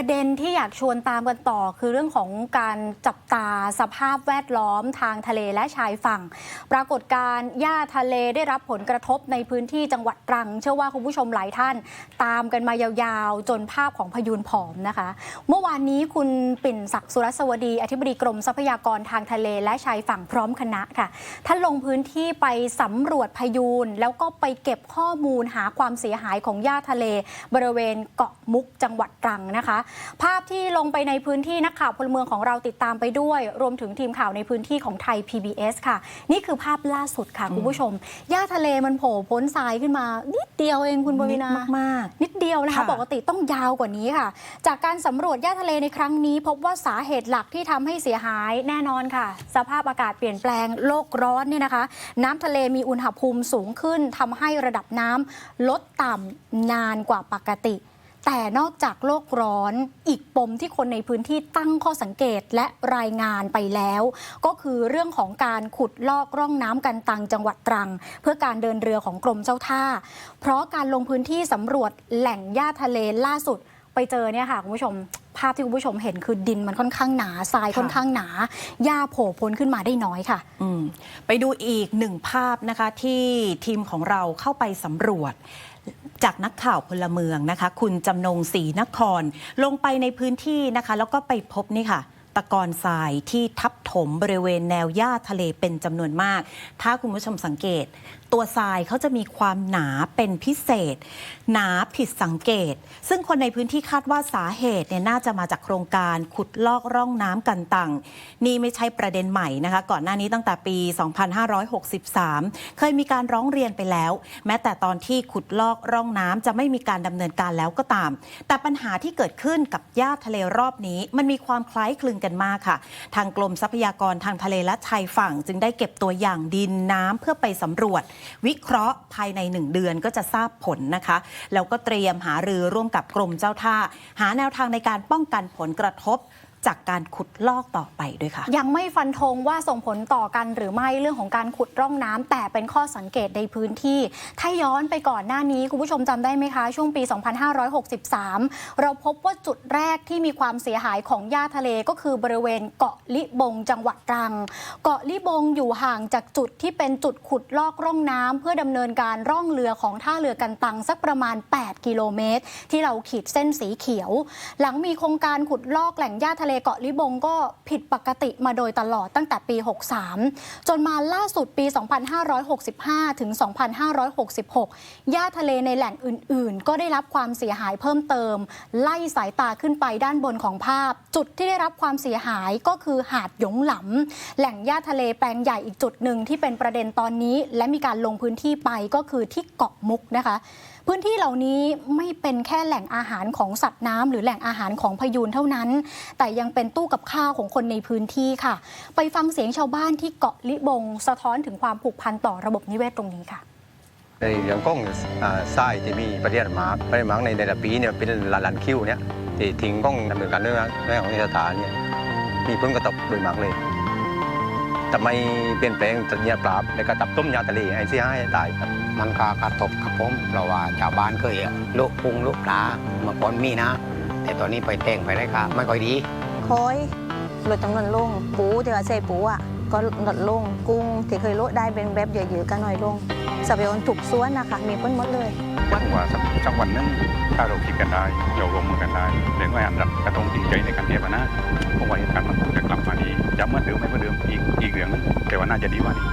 ประเด็นที่อยากชวนตามกันต่อ คือเรื่องของการจับตาสภาพแวดล้อมทางทะเลและชายฝั่ง ปรากฏการ์หญ้าทะเลได้รับผลกระทบในพื้นที่จังหวัดตรัง เชื่อว่าคุณผู้ชมหลายท่าน ตามกันมายาวๆ จนภาพของพยูนผอมนะคะ เมื่อวานนี้คุณปิ่นศักดิ์สุรสวดี อธิบดีกรมทรัพยากรทางทะเลและชายฝั่งพร้อมคณะค่ะท่านลงพื้นที่ไปสำรวจพยูนแล้วก็ไปเก็บข้อมูลหาความเสียหายของหญ้าทะเล บริเวณเกาะมุกจังหวัดตรังนะคะภาพที่ลงไปในพื้นที่นักข่าวพลเมืองของเราติดตามไปด้วย รวมถึงทีมข่าวในพื้นที่ของไทย PBS ค่ะ นี่คือภาพล่าสุดค่ะคุณผู้ชมหญ้าทะเลมันโผล่พ้นทรายขึ้นมา นิดเดียวเองคุณบวินานิดมากนิดเดียวนะคะค่ะปกติต้องยาวกว่านี้ค่ะ จากการสำรวจหญ้าทะเลในครั้งนี้ พบว่าสาเหตุหลักที่ทำให้เสียหายแน่นอนค่ะ สภาพอากาศเปลี่ยนแปลงโลกร้อนเนี่ยนะคะ น้ำทะเลมีอุณหภูมิสูงขึ้นทำให้ระดับน้ำลดต่ำนานกว่าปกติ แต่นอกจากโลกร้อนอีกปมที่คนในพื้นที่ตั้งข้อสังเกตและรายงานไปแล้ว ก็คือเรื่องของการขุดลอกร่องน้ำกันตังจังหวัดตรัง เพื่อการเดินเรือของกรมเจ้าท่า เพราะการลงพื้นที่สำรวจแหล่งหญ้าทะเลล่าสุดไปเจอเนี่ยค่ะคุณผู้ชมภาพที่คุณผู้ชมเห็นคือดินมันค่อนข้างหนาทรายค่ะค่อนข้างหนาหญ้าโผล่พ้นขึ้นมาได้น้อยค่ะอืมไปดูอีกหนึ่งภาพนะคะที่ทีมของเราเข้าไปสำรวจ จากนักข่าวพลเมืองนะคะ คุณจำนงศรีนคร ลงไปในพื้นที่นะคะ แล้วก็ไปพบนี่ค่ะ ตะกอนทรายที่ทับถมบริเวณแนวหญ้าทะเลเป็นจำนวนมาก ถ้าคุณผู้ชมสังเกต ตัวทรายเขาจะมีความหนาเป็นพิเศษ หนาผิดสังเกต ซึ่งคนในพื้นที่คาดว่าสาเหตุเนี่ยน่าจะมาจากโครงการขุดลอกร่องน้ำกันตังนี่ไม่ใช่ประเด็นใหม่นะคะ ก่อนหน้านี้ตั้งแต่ปี 2563 เคยมีการร้องเรียนไปแล้ว แม้แต่ตอนที่ขุดลอกร่องน้ำจะไม่มีการดำเนินการแล้วก็ตาม แต่ปัญหาที่เกิดขึ้นกับหญ้าทะเลรอบนี้ มันมีความคล้ายคลึงกันมากค่ะ ทางกรมทรัพยากรทางทะเลและชายฝั่ง จึงได้เก็บตัวอย่างดินน้ำเพื่อไปสำรวจ วิเคราะห์ภายในหนึ่งเดือนก็จะทราบผลนะคะ แล้วก็เตรียมหารือร่วมกับกรมเจ้าท่า หาแนวทางในการป้องกันผลกระทบ จากการขุดลอกต่อไปด้วยค่ะ ยังไม่ฟันธงว่าส่งผลต่อกันหรือไม่เรื่องของการขุดร่องน้ำแต่เป็นข้อสังเกตในพื้นที่ ถ้าย้อนไปก่อนหน้านี้ คุณผู้ชมจำได้ไหมคะ ช่วงปี 2563 เราพบว่าจุดแรกที่มีความเสียหายของหญ้าทะเลก็คือบริเวณเกาะลิบงจังหวัดตรัง เกาะลิบงอยู่ห่างจากจุดที่เป็นจุดขุดลอกร่องน้ำเพื่อดำเนินการร่องเรือของท่าเรือกันตังสักประมาณ 8 กิโลเมตร ที่เราขีดเส้นสีเขียว หลังมีโครงการขุดลอกแหล่งหญ้าทะเลเกาะลิบงก็ผิดปกติมาโดยตลอดตั้งแต่ปี 63 จนมาล่าสุดปี 2565 ถึง 2566 หญ้าทะเลในแหล่งอื่น ๆ ก็ได้รับความเสียหายเพิ่มเติม ไล่สายตาขึ้นไปด้านบนของภาพ จุดที่ได้รับความเสียหายก็คือหาดหยงหลำแหล่งหญ้าทะเลแปลงใหญ่อีกจุดหนึ่งที่เป็นประเด็นตอนนี้ และมีการลงพื้นที่ไปก็คือที่เกาะมุกนะคะ พื้นที่เหล่านี้ไม่เป็นแค่แหล่งอาหารของสัตว์น้ำหรือแหล่งอาหารของพยูนเท่านั้น แต่ยังเป็นตู้กับข้าวของคนในพื้นที่ค่ะ ไปฟังเสียงชาวบ้านที่เกาะลิบง สะท้อนถึงความผูกพันต่อระบบนิเวศตรงนี้ค่ะในเรื่องของอ่าทรายที่มีประเด็นมาร์กประเด็นมาร์กในแต่ละปีเนี่ยเป็นลาล้านคิวเนี่ยที่ทิ้งก้องดำเนินการเรื่องเรื่องของนิสถานเนี่ยมีผลกระทบโดยมากเลย ทำไมเปลี่ยนแปลงตัญญาปราบในการตับต้มยาทะเลให้เสียหายให้ตายครับมันก็กระทบกับผมเพราะว่าชาวบ้านเคยลุกพุงลุกปลาเมื่อก่อนมีนะ แต่ตอนนี้ไปแต่งไปได้ค่ะไม่ค่อยดีคอยลดจำนวนลงปูที่ว่าใส่ปูอะก็ลดลงกุ้งที่เคยลดได้เป็นแบบเยอะๆก็น้อยลงทรัพยากรถูกส่วนนะคะมีพ้นหมดเลยผมว่าสักสักวันหนึงถ้าเราคิดกันได้เราลงมือกันได้เรื่องว่าอันดับกระตรงจริงใจในการแก้ปัญหาผมว่าเหตุการณ์มันคงจะกลับมาดี จะเหมื่อนเดิมไม่เหมื่อนเดิมอีกอีกเรื่องนึงแต่ว่าน่าจะดีกว่านี้